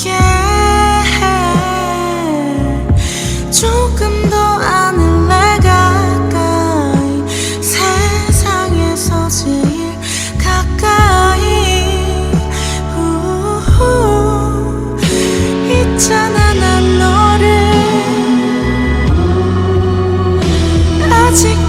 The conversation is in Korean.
쉽게 조금 더 아늘래 가까이. 세상에서 제일 가까이. 있잖아 난 너를. 아직